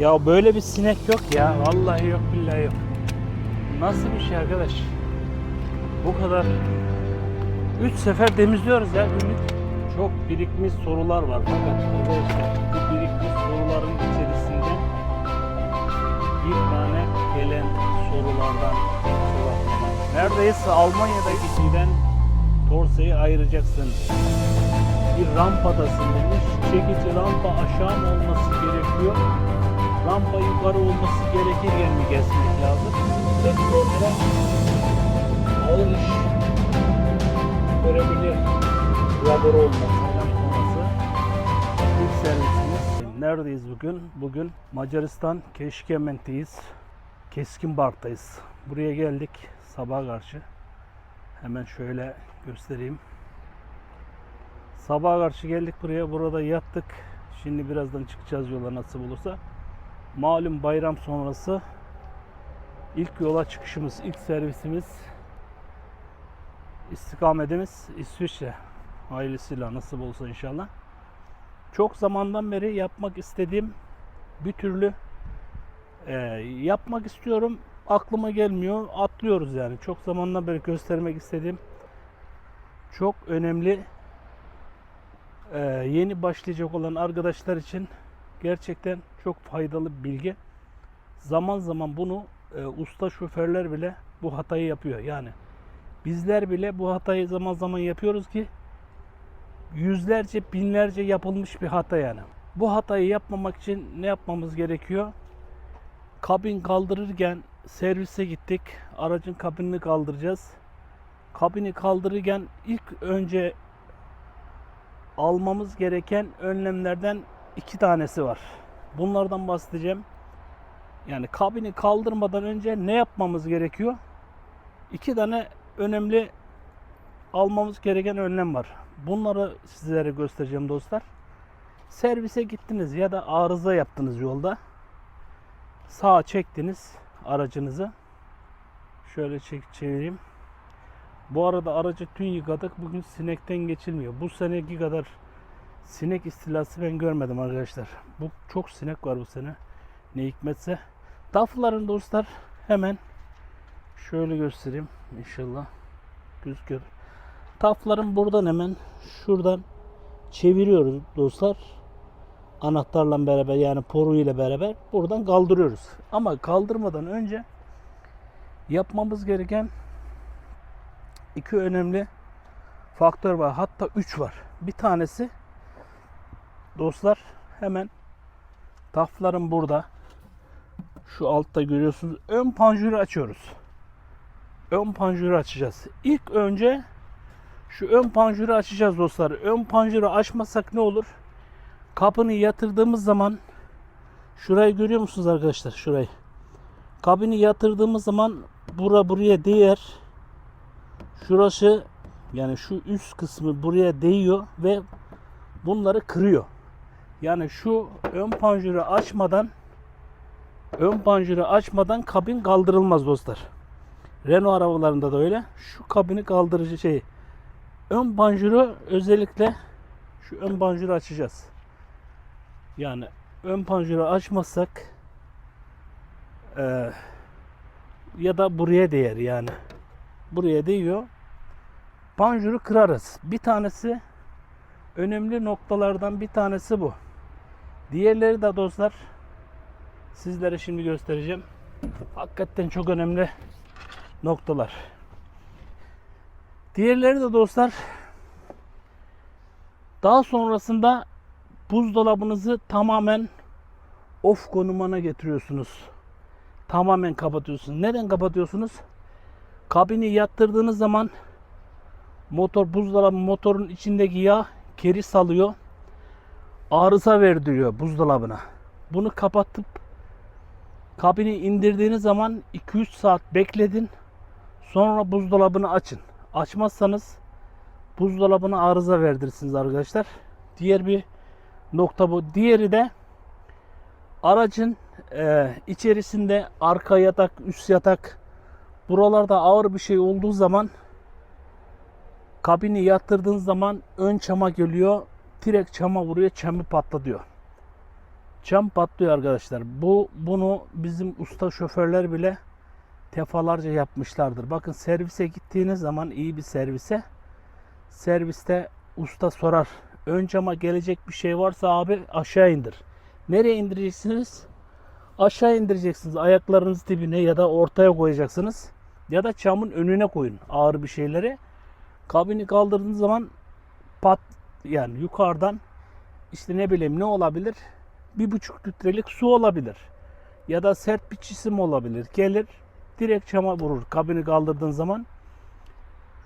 Ya böyle bir sinek yok ya. Vallahi yok billahi yok. Nasıl bir şey arkadaş? Bu kadar 3 sefer temizliyoruz ya günlük. Çok birikmiş sorular var fakat arkadaşlar bu birikmiş soruların içerisinde bir tane gelen sorulardan var. Neredeyse Almanya'daki giden Torsa'yı ayıracaksın. Bir rampadasın demiş. Çekici rampa aşağı mı olması gerekiyor? Rampa yukarı olması gerekirken mi kesmek lazım? Ve sonra ağır iş görebilir. Labor olmasından sonrası ilk servisimiz. Neredeyiz bugün? Bugün Macaristan Keşkement'teyiz. Keskin Bart'tayız. Buraya geldik sabah karşı. Hemen şöyle göstereyim. Sabah karşı geldik buraya. Burada yattık. Şimdi birazdan çıkacağız yola nasıl olursa. Malum bayram sonrası ilk yola çıkışımız, ilk servisimiz istikametimiz İsviçre. Ailesiyle nasip olsa inşallah. Çok zamandan beri yapmak istediğim bir türlü e, yapmak istiyorum. Aklıma gelmiyor. Atlıyoruz yani. Çok zamandan beri göstermek istediğim çok önemli e, yeni başlayacak olan arkadaşlar için gerçekten çok faydalı bir bilgi. Zaman zaman bunu e, usta şoförler bile bu hatayı yapıyor. Yani bizler bile bu hatayı zaman zaman yapıyoruz ki yüzlerce binlerce yapılmış bir hata yani. Bu hatayı yapmamak için ne yapmamız gerekiyor? Kabin kaldırırken servise gittik. Aracın kabinini kaldıracağız. Kabini kaldırırken ilk önce almamız gereken önlemlerden iki tanesi var. Bunlardan bahsedeceğim. Yani kabini kaldırmadan önce ne yapmamız gerekiyor? İki tane önemli almamız gereken önlem var. Bunları sizlere göstereceğim dostlar. Servise gittiniz ya da arıza yaptınız yolda. Sağa çektiniz aracınızı. Şöyle çek çevireyim. Bu arada aracı tüm yıkadık. Bugün sinekten geçilmiyor. Bu seneki kadar sinek istilası ben görmedim arkadaşlar. Bu çok sinek var bu sene. Ne hikmetse. Tafların dostlar hemen şöyle göstereyim inşallah gözüküyor. Tafların buradan hemen şuradan çeviriyoruz dostlar. Anahtarla beraber yani poru ile beraber buradan kaldırıyoruz. Ama kaldırmadan önce yapmamız gereken iki önemli faktör var. Hatta üç var. Bir tanesi dostlar hemen tafların burada şu altta görüyorsunuz ön panjuru açıyoruz. Ön panjuru açacağız. İlk önce şu ön panjuru açacağız dostlar. Ön panjuru açmasak ne olur? Kapını yatırdığımız zaman şurayı görüyor musunuz arkadaşlar? Şurayı. Kabini yatırdığımız zaman bura buraya değer. Şurası yani şu üst kısmı buraya değiyor ve bunları kırıyor. Yani şu ön panjuru açmadan ön panjuru açmadan kabin kaldırılmaz dostlar. Renault arabalarında da öyle. Şu kabini kaldırıcı şey ön panjuru özellikle şu ön panjuru açacağız. Yani ön panjuru açmazsak eee ya da buraya değer yani. Buraya değiyor. Panjuru kırarız. Bir tanesi önemli noktalardan bir tanesi bu. Diğerleri de dostlar sizlere şimdi göstereceğim. Hakikaten çok önemli noktalar. Diğerleri de dostlar daha sonrasında buzdolabınızı tamamen off konumuna getiriyorsunuz. Tamamen kapatıyorsunuz. Neden kapatıyorsunuz? Kabini yattırdığınız zaman motor buzdolabı motorun içindeki yağ geri salıyor. Arıza verdiriyor buzdolabına. Bunu kapatıp kabini indirdiğiniz zaman 2-3 saat bekledin. Sonra buzdolabını açın. Açmazsanız buzdolabına arıza verdirirsiniz arkadaşlar. Diğer bir nokta bu. Diğeri de aracın e, içerisinde arka yatak, üst yatak buralarda ağır bir şey olduğu zaman kabini yattırdığın zaman ön çama geliyor. Direkt çama vuruyor, çamı patlatıyor. Cam patlıyor arkadaşlar. Bu bunu bizim usta şoförler bile defalarca yapmışlardır. Bakın servise gittiğiniz zaman iyi bir servise serviste usta sorar. Ön cama gelecek bir şey varsa abi aşağı indir. Nereye indireceksiniz? Aşağı indireceksiniz. Ayaklarınız dibine ya da ortaya koyacaksınız. Ya da camın önüne koyun ağır bir şeyleri. Kabini kaldırdığınız zaman pat yani yukarıdan işte ne bileyim ne olabilir? Bir buçuk litrelik su olabilir. Ya da sert bir cisim olabilir. Gelir direkt cama vurur kabini kaldırdığın zaman.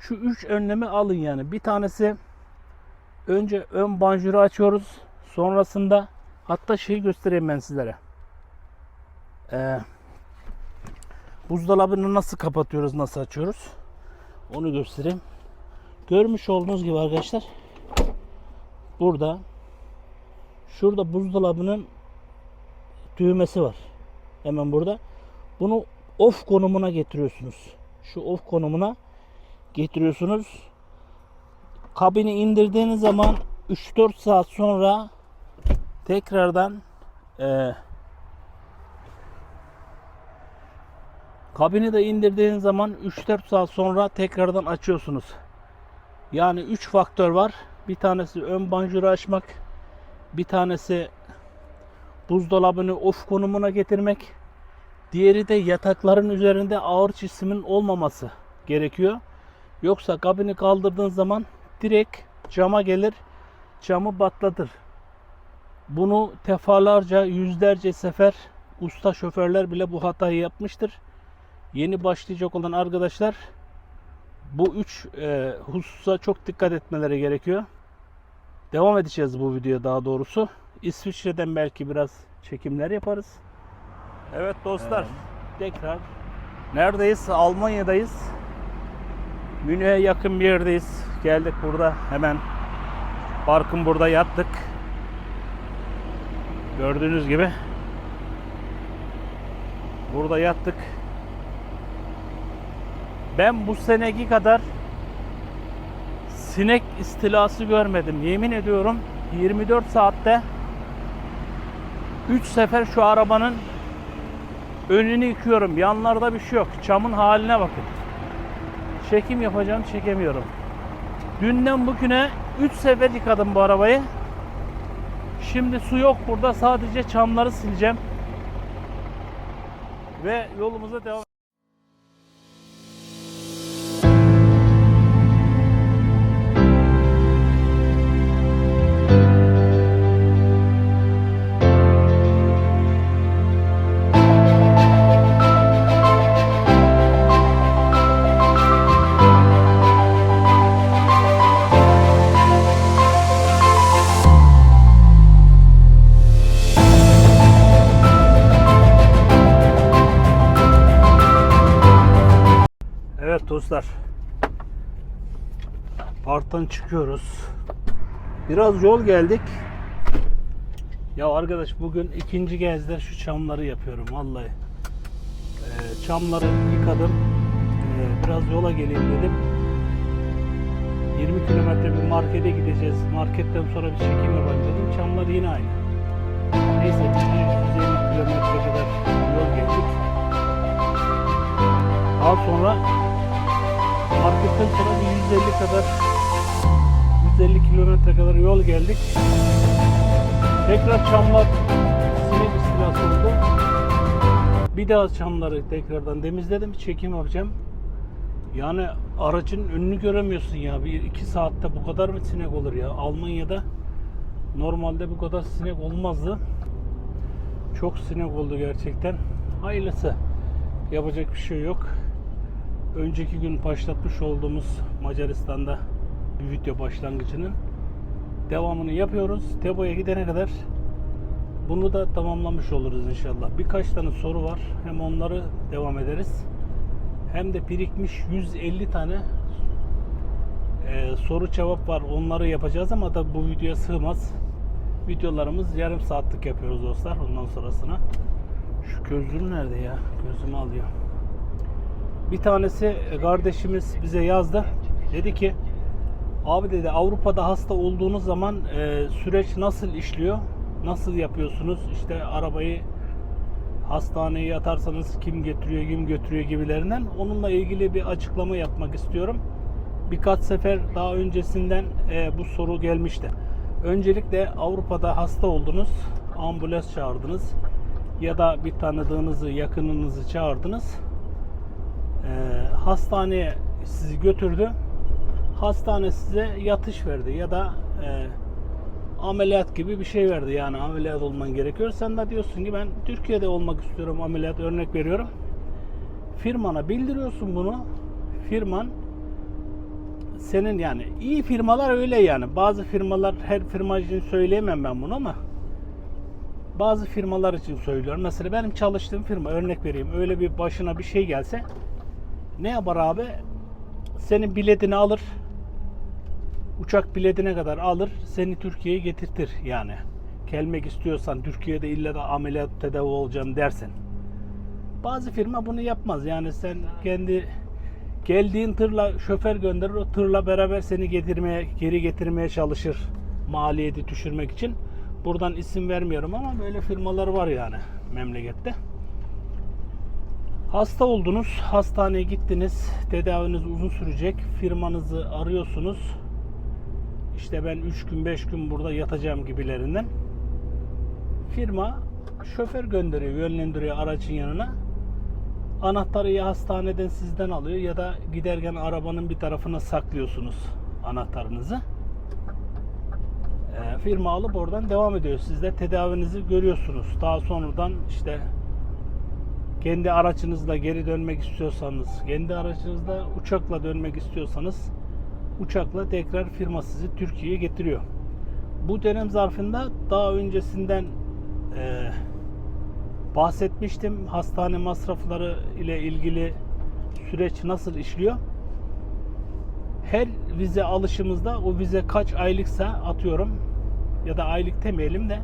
Şu üç önlemi alın yani. Bir tanesi önce ön banjuru açıyoruz. Sonrasında hatta şeyi göstereyim ben sizlere. Ee, buzdolabını nasıl kapatıyoruz, nasıl açıyoruz? Onu göstereyim. Görmüş olduğunuz gibi arkadaşlar burada şurada buzdolabının düğmesi var. Hemen burada. Bunu off konumuna getiriyorsunuz. Şu off konumuna getiriyorsunuz. Kabini indirdiğiniz zaman 3-4 saat sonra tekrardan eee Kabini de indirdiğiniz zaman 3-4 saat sonra tekrardan açıyorsunuz. Yani 3 faktör var. Bir tanesi ön banjuru açmak, bir tanesi buzdolabını off konumuna getirmek, diğeri de yatakların üzerinde ağır cismin olmaması gerekiyor. Yoksa kabini kaldırdığın zaman direkt cama gelir, camı batlatır. Bunu defalarca, yüzlerce sefer usta şoförler bile bu hatayı yapmıştır yeni başlayacak olan arkadaşlar bu üç e, hususa çok dikkat etmeleri gerekiyor. Devam edeceğiz bu videoya daha doğrusu. İsviçre'den belki biraz çekimler yaparız. Evet dostlar tekrar neredeyiz? Almanya'dayız. Münih'e yakın bir yerdeyiz. Geldik burada hemen parkın burada yattık. Gördüğünüz gibi burada yattık. Ben bu seneki kadar sinek istilası görmedim. Yemin ediyorum 24 saatte 3 sefer şu arabanın önünü yıkıyorum. Yanlarda bir şey yok. Çamın haline bakın. Çekim yapacağım çekemiyorum. Dünden bugüne 3 sefer yıkadım bu arabayı. Şimdi su yok burada. Sadece çamları sileceğim. Ve yolumuza devam Parktan çıkıyoruz. Biraz yol geldik. Ya arkadaş bugün ikinci gezde şu çamları yapıyorum vallahi. Ee, çamları yıkadım. Ee, biraz yola geleyim dedim. 20 kilometre bir markete gideceğiz. Marketten sonra bir çekim yapayım dedim. Çamlar yine aynı. Neyse biz 150 kilometre kadar yol geldik. Daha sonra marketten sonra bir 150 kadar 150 kilometre kadar yol geldik. Tekrar çamlar sinek istilası oldu. Bir daha çamları tekrardan temizledim. Çekim yapacağım. Yani aracın önünü göremiyorsun ya. Bir iki saatte bu kadar mı sinek olur ya? Almanya'da normalde bu kadar sinek olmazdı. Çok sinek oldu gerçekten. Hayırlısı. Yapacak bir şey yok önceki gün başlatmış olduğumuz Macaristan'da bir video başlangıcının devamını yapıyoruz. Tebo'ya gidene kadar bunu da tamamlamış oluruz inşallah. Birkaç tane soru var. Hem onları devam ederiz. Hem de birikmiş 150 tane e, soru cevap var. Onları yapacağız ama da bu videoya sığmaz. Videolarımız yarım saatlik yapıyoruz dostlar. Ondan sonrasına. Şu gözlüğüm nerede ya? Gözümü alıyor. Bir tanesi kardeşimiz bize yazdı. Dedi ki abi dedi Avrupa'da hasta olduğunuz zaman e, süreç nasıl işliyor? nasıl yapıyorsunuz? İşte arabayı hastaneye yatarsanız kim getiriyor, kim götürüyor gibilerinden onunla ilgili bir açıklama yapmak istiyorum. Birkaç sefer daha öncesinden e, bu soru gelmişti. Öncelikle Avrupa'da hasta oldunuz, ambulans çağırdınız ya da bir tanıdığınızı, yakınınızı çağırdınız. E, hastaneye sizi götürdü. Hastane size yatış verdi ya da e, ameliyat gibi bir şey verdi. Yani ameliyat olman gerekiyor. Sen de diyorsun ki ben Türkiye'de olmak istiyorum ameliyat örnek veriyorum. Firmana bildiriyorsun bunu. Firman senin yani iyi firmalar öyle yani. Bazı firmalar her firma için söyleyemem ben bunu ama bazı firmalar için söylüyorum. Mesela benim çalıştığım firma örnek vereyim. Öyle bir başına bir şey gelse ne yapar abi? Senin biletini alır. Uçak biletine kadar alır. Seni Türkiye'ye getirtir yani. Gelmek istiyorsan Türkiye'de illa da ameliyat tedavi olacağım dersen. Bazı firma bunu yapmaz. Yani sen kendi geldiğin tırla şoför gönderir. O tırla beraber seni getirmeye, geri getirmeye çalışır. Maliyeti düşürmek için. Buradan isim vermiyorum ama böyle firmalar var yani memlekette. Hasta oldunuz, hastaneye gittiniz, tedaviniz uzun sürecek, firmanızı arıyorsunuz. İşte ben 3 gün 5 gün burada yatacağım gibilerinden. Firma şoför gönderiyor, yönlendiriyor aracın yanına. Anahtarı ya hastaneden sizden alıyor ya da giderken arabanın bir tarafına saklıyorsunuz anahtarınızı. Ee, firma alıp oradan devam ediyor. Siz de tedavinizi görüyorsunuz. Daha sonradan işte kendi aracınızla geri dönmek istiyorsanız, kendi aracınızla uçakla dönmek istiyorsanız uçakla tekrar firma sizi Türkiye'ye getiriyor. Bu dönem zarfında daha öncesinden e, bahsetmiştim. Hastane masrafları ile ilgili süreç nasıl işliyor? Her vize alışımızda o vize kaç aylıksa atıyorum ya da aylık demeyelim de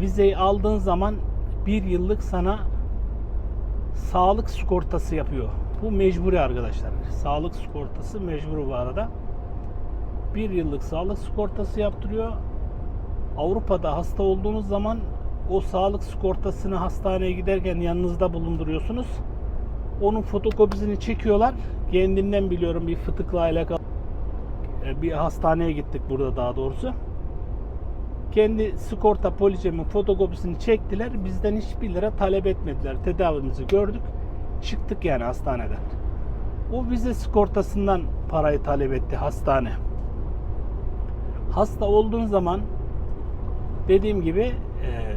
vizeyi aldığın zaman bir yıllık sana sağlık sigortası yapıyor. Bu mecburi arkadaşlar. Sağlık sigortası mecbur bu arada. Bir yıllık sağlık sigortası yaptırıyor. Avrupa'da hasta olduğunuz zaman o sağlık sigortasını hastaneye giderken yanınızda bulunduruyorsunuz. Onun fotokopisini çekiyorlar. Kendimden biliyorum bir fıtıkla alakalı e, bir hastaneye gittik burada daha doğrusu. Kendi sigorta poliçemin fotokopisini çektiler. Bizden hiçbir lira talep etmediler. Tedavimizi gördük. Çıktık yani hastaneden. O vize sigortasından parayı talep etti hastane. Hasta olduğun zaman dediğim gibi e,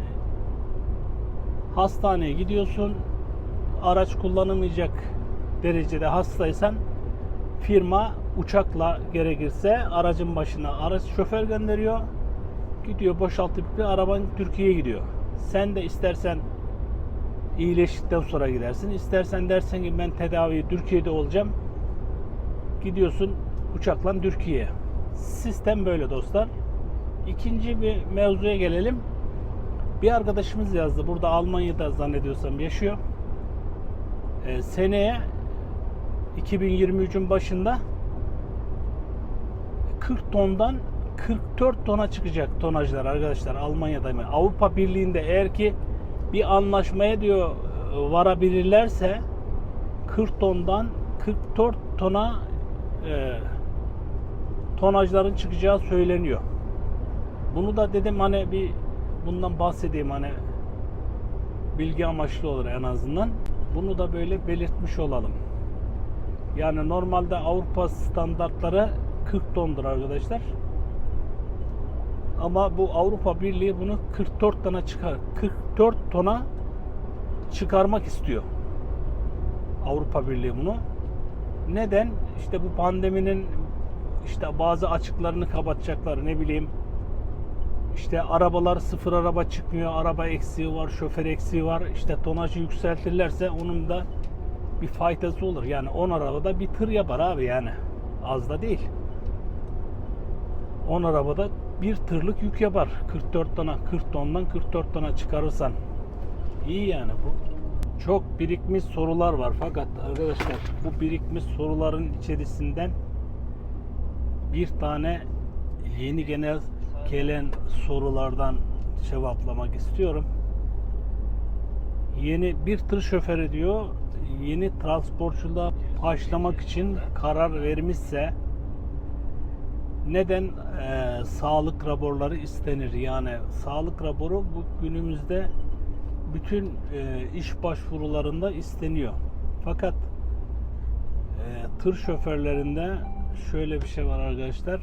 hastaneye gidiyorsun. Araç kullanamayacak derecede hastaysan firma uçakla gerekirse aracın başına araç şoför gönderiyor. Gidiyor boşaltıp bir araban Türkiye'ye gidiyor. Sen de istersen iyileştikten sonra gidersin. İstersen dersen ki ben tedaviyi Türkiye'de olacağım. Gidiyorsun uçakla Türkiye'ye. Sistem böyle dostlar. İkinci bir mevzuya gelelim. Bir arkadaşımız yazdı. Burada Almanya'da zannediyorsam yaşıyor. Ee, seneye 2023'ün başında 40 tondan 44 tona çıkacak tonajlar arkadaşlar Almanya'da mı? Avrupa Birliği'nde eğer ki bir anlaşmaya diyor varabilirlerse 40 tondan 44 tona e, tonajların çıkacağı söyleniyor. Bunu da dedim hani bir bundan bahsedeyim hani bilgi amaçlı olur en azından. Bunu da böyle belirtmiş olalım. Yani normalde Avrupa standartları 40 tondur arkadaşlar. Ama bu Avrupa Birliği bunu 44 tona çıkar 44 tona çıkarmak istiyor. Avrupa Birliği bunu. Neden? İşte bu pandeminin işte bazı açıklarını kapatacaklar ne bileyim. İşte arabalar sıfır araba çıkmıyor. Araba eksiği var, şoför eksiği var. İşte tonajı yükseltirlerse onun da bir faydası olur. Yani 10 arabada bir tır yapar abi yani. Az da değil. 10 arabada bir tırlık yük yapar. 44 tona, 40 tondan 44 tona çıkarırsan. İyi yani bu. Çok birikmiş sorular var fakat arkadaşlar bu birikmiş soruların içerisinden bir tane yeni genel gelen sorulardan cevaplamak istiyorum. Yeni bir tır şoförü diyor yeni transportçuluğa başlamak için karar vermişse neden e, sağlık raporları istenir? Yani sağlık raporu bu günümüzde bütün e, iş başvurularında isteniyor. Fakat e, tır şoförlerinde şöyle bir şey var arkadaşlar.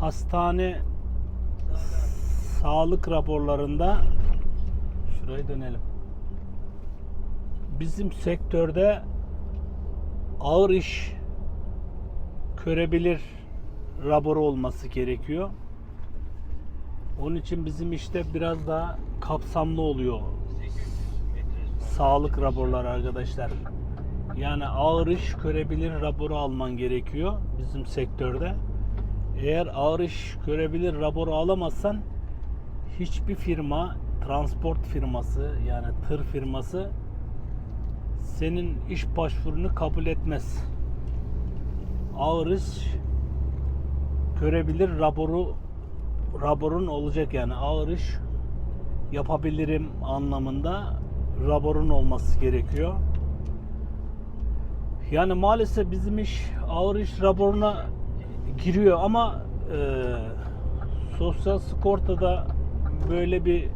Hastane sağlık raporlarında şuraya dönelim. Bizim sektörde ağır iş görebilir raporu olması gerekiyor. Onun için bizim işte biraz daha kapsamlı oluyor sağlık raporları arkadaşlar. Yani ağır iş görebilir raporu alman gerekiyor bizim sektörde. Eğer ağır iş görebilir raporu alamazsan hiçbir firma, transport firması yani tır firması senin iş başvurunu kabul etmez. Ağır iş görebilir raporu raporun olacak yani ağır iş yapabilirim anlamında raporun olması gerekiyor. Yani maalesef bizim iş ağır iş raporuna giriyor ama e, sosyal sigortada böyle bir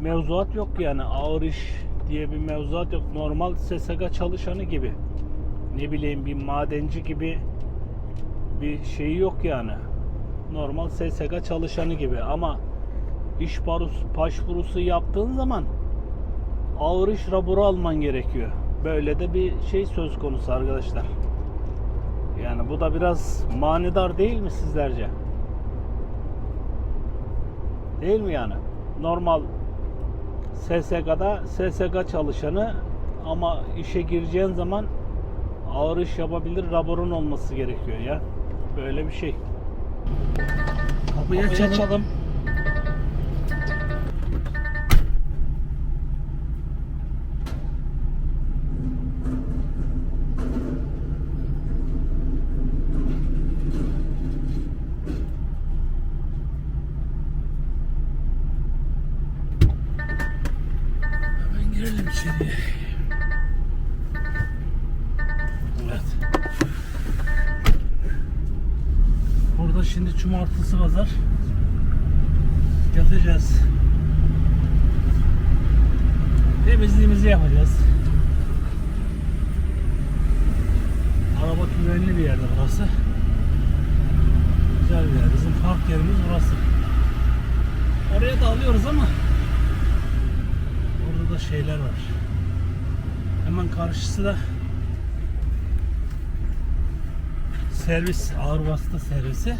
mevzuat yok yani ağır iş diye bir mevzuat yok. Normal SSK çalışanı gibi. Ne bileyim bir madenci gibi bir şeyi yok yani. Normal SSK çalışanı gibi ama iş barusu, başvurusu yaptığın zaman ağır iş raporu alman gerekiyor. Böyle de bir şey söz konusu arkadaşlar. Yani bu da biraz manidar değil mi sizlerce? Değil mi yani? Normal SSK'da SSK çalışanı ama işe gireceğin zaman ağır iş yapabilir raporun olması gerekiyor ya. Böyle bir şey. Kapıyı açalım. Hemen girelim içeriye. Şimdi cumartesi pazar yatacağız. Temizliğimizi yapacağız. Araba güvenli bir yerde burası. Güzel bir yer. Bizim park yerimiz burası. Oraya da alıyoruz ama orada da şeyler var. Hemen karşısı da servis, ağır vasıta servisi.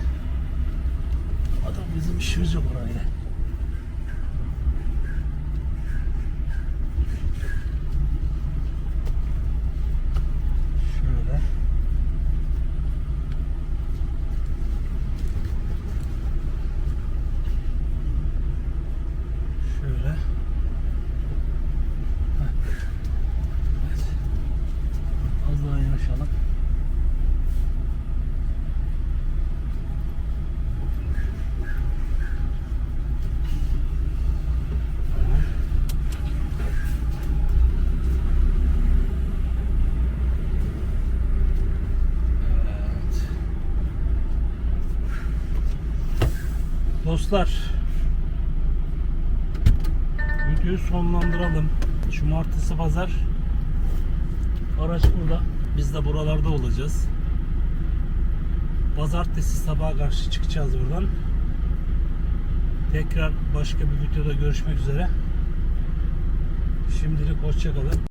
Bizim işimiz yok orayla. Şöyle. Şöyle. Heh. Evet. Az daha yanaşalım. Evet. Dostlar videoyu sonlandıralım. Cumartesi pazar araç burada. Biz de buralarda olacağız. Pazartesi sabaha karşı çıkacağız buradan. Tekrar başka bir videoda görüşmek üzere. Şimdilik hoşçakalın.